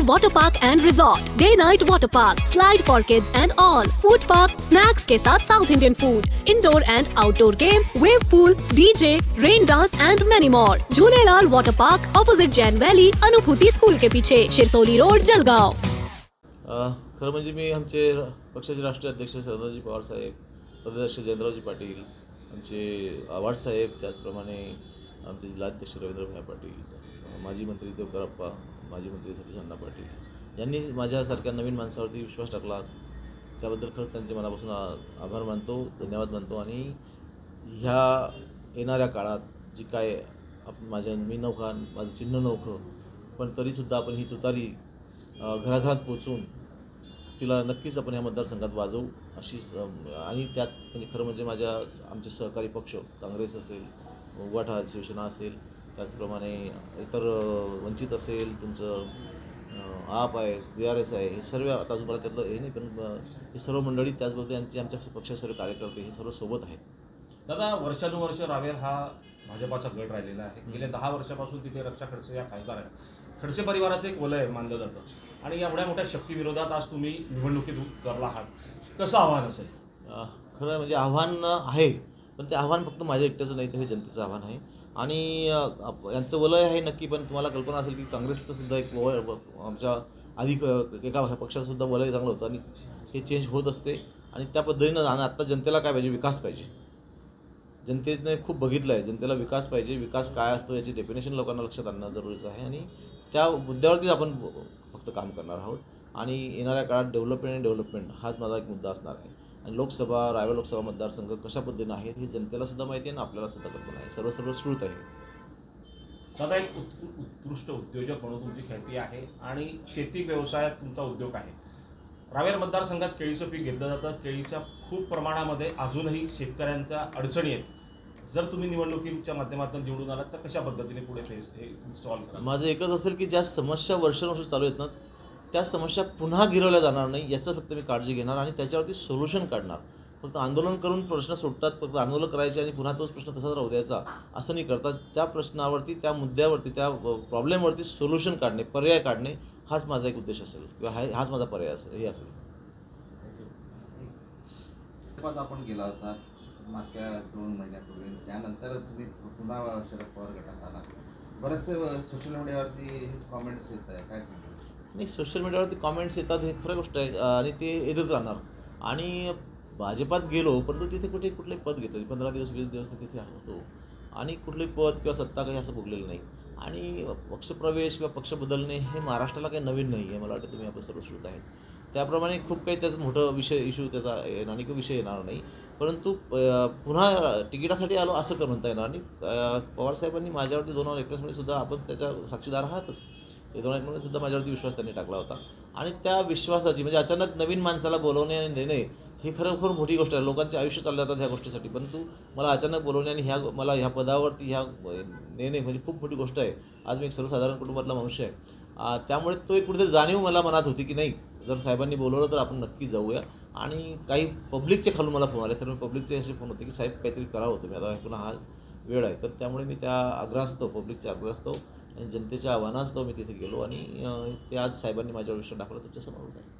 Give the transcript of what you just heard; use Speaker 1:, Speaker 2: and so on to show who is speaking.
Speaker 1: Jhuleland Water Park and Resort, Day Night Water Park, Slide for Kids and all, Food Park, Snacks के साथ South Indian food, Indoor and Outdoor game, Wave Pool, DJ, Rain Dance and many more. Jhuleland Water Park, opposite Jain Valley, Anubhuti school के पीछे, Shirsoli road, Jalgaon.
Speaker 2: अ, खरं म्हणजे मी आमचे पक्षाचे राष्ट्रीय अध्यक्ष शरदाजी पवार साहेब प्रदेशाध्यक्ष जयंतरावजी पाटील आमचे आव्हाड साहेब त्याचप्रमाणे आमचे जिल्हाध्यक्ष रवींद्रभाई पाटील अ, माजी मंत्री देवकरप्पा माजी मंत्री सतीश अण्णा पाटील यांनी माझ्यासारख्या नवीन माणसावरती विश्वास टाकला. त्याबद्दल खरंच त्यांचे मनापासून आभार मानतो धन्यवाद मानतो आणि ह्या येणाऱ्या काळात जी काय आप माझ्या मी नौखा माझं चिन्ह नौखं पण तरीसुद्धा आपण ही तुतारी घराघरात पोचून तिला नक्कीच आपण या मतदारसंघात वाजवू अशी आणि त्यात म्हणजे खरं म्हणजे माझ्या आमचे सहकारी पक्ष काँग्रेस असेल उभाठा शिवसेना असेल त्याचप्रमाणे इतर वंचित असेल तुमचं आप आहे बी आर एस आहे हे सर्व आता अजून मला त्यातलं हे नाही पण हे सर्व मंडळी त्याचबरोबर त्यांचे आमच्या पक्षाचे सर्व कार्यकर्ते हे सर्व सोबत आहेत.
Speaker 3: दादा वर्षानुवर्ष रावेर हा भाजपाचा गट राहिलेला आहे. गेल्या दहा वर्षापासून तिथे रक्षा खडसे या खासदार आहेत. खडसे परिवाराचं एक वलय मानलं जातं. आणि एवढ्या मोठ्या शक्तीविरोधात आज तुम्ही निवडणुकीत उतरला आहात. कसं आव्हान असेल?
Speaker 2: खरं म्हणजे आव्हान आहे पण ते आव्हान फक्त माझ्या एकट्याचं नाही तर हे जनतेचं आव्हान आहे. आणि यांचं वलय आहे नक्की पण तुम्हाला कल्पना असेल की काँग्रेसचं सुद्धा एक वय व- आमच्या आधी एका पक्षाचंसुद्धा वलय चांगलं होतं आणि हे चेंज होत असते. आणि त्या पद्धतीनं आणि आत्ता जनतेला काय पाहिजे? विकास पाहिजे. जनतेने खूप बघितलं आहे जनतेला विकास पाहिजे. विकास काय असतो याची डेफिनेशन लोकांना लक्षात आणणं जरुरीचं आहे. आणि त्या मुद्द्यावरतीच आपण फक्त काम करणार आहोत. आणि येणाऱ्या काळात डेव्हलपमेंट आणि डेव्हलपमेंट हाच माझा एक मुद्दा असणार आहे. लोकसभा रायगड लोकसभा मतदारसंघ कशा पद्धतीनं आहेत हे जनतेला सुद्धा माहिती आहे आणि आपल्याला सुद्धा कल्पना आहे. सर्व सर्व श्रुत आहे.
Speaker 3: दादा एक उत्- उत्कृष्ट उद्योजक म्हणून तुमची ख्याती आहे आणि शेती व्यवसायात तुमचा उद्योग आहे. रावेर मतदारसंघात केळीचं पीक घेतलं जातं. केळीच्या खूप प्रमाणामध्ये अजूनही शेतकऱ्यांच्या अडचणी आहेत. जर तुम्ही निवडणुकीच्या माध्यमातून निवडून आलात तर कशा पद्धतीने पुढे ते सॉल्व्ह करा
Speaker 2: माझं एकच असेल की ज्या समस्या वर्षानुवर्ष चालू आहेत ना त्या समस्या पुन्हा गिरवल्या जाणार नाही याचं फक्त मी काळजी घेणार आणि त्याच्यावरती सोल्युशन काढणार. फक्त आंदोलन करून प्रश्न सुटतात फक्त आंदोलन करायचे आणि पुन्हा तोच प्रश्न तसाच राहू द्यायचा असं नाही करता. त्या प्रश्नावरती त्या मुद्द्यावरती त्या प्रॉब्लेमवरती सोल्युशन काढणे पर्याय काढणे हाच माझा एक उद्देश असेल किंवा हा हाच माझा पर्याय असेल हे असेल.
Speaker 4: आपण गेला होता मागच्या दोन महिन्यापूर्वी. त्यानंतर तुम्ही पुन्हा शरद पवार गटात आला बरेचसे सोशल मीडियावरती कॉमेंट्स येत आहे काय सांगतो
Speaker 2: नाही सोशल मीडियावरती कॉमेंट्स येतात हे खरं गोष्ट आहे आणि ते येतच राहणार. आणि भाजपात गेलो परंतु तिथे कुठे कुठले पद घेतलं पंधरा दिवस वीस दिवस मी तिथे होतो. आणि कुठले पद किंवा सत्ता काही असं भोगलेलं नाही. आणि पक्षप्रवेश किंवा पक्ष बदलणे हे महाराष्ट्राला काही नवीन नाही आहे मला वाटतं तुम्ही आपण सर्व श्रोत आहेत. त्याप्रमाणे खूप काही त्याचं मोठं विषय इश्यू त्याचा येणार नाही किंवा विषय येणार नाही. परंतु पुन्हा तिकिटासाठी आलो असं कर म्हणता येणार आणि पवारसाहेबांनी माझ्यावरती दोन हजार एकवीसमध्ये सुद्धा आपण त्याच्या साक्षीदार आहातच. ते दोन सुद्धा माझ्यावरती विश्वास त्यांनी टाकला होता. आणि त्या विश्वासाची म्हणजे अचानक नवीन माणसाला बोलवणे आणि देणे ही खरोखर मोठी गोष्ट आहे. लोकांचे आयुष्य चालले जातात ह्या गोष्टीसाठी. परंतु मला अचानक बोलवणे आणि ह्या मला ह्या पदावरती ह्या नेणे म्हणजे खूप मोठी गोष्ट आहे. आज मी एक सर्वसाधारण कुटुंबातला मनुष्य आहे. त्यामुळे तो एक कुठेतरी जाणीव मला मनात होती की नाही जर साहेबांनी बोलवलं तर आपण नक्की जाऊया. आणि काही पब्लिकचे खालून मला फोन आले. खरं पब्लिकचे असे फोन होते की साहेब काहीतरी करावं हो तुम्ही. आता पुन्हा हा वेळ आहे. तर त्यामुळे मी त्या आग्रहास्तव पब्लिकच्या आग्रहास्तव आणि जनतेच्या आव्हानास्तव मी तिथे गेलो आणि ते आज साहेबांनी माझ्यावर विश्वास दाखवला तुमच्या आहे.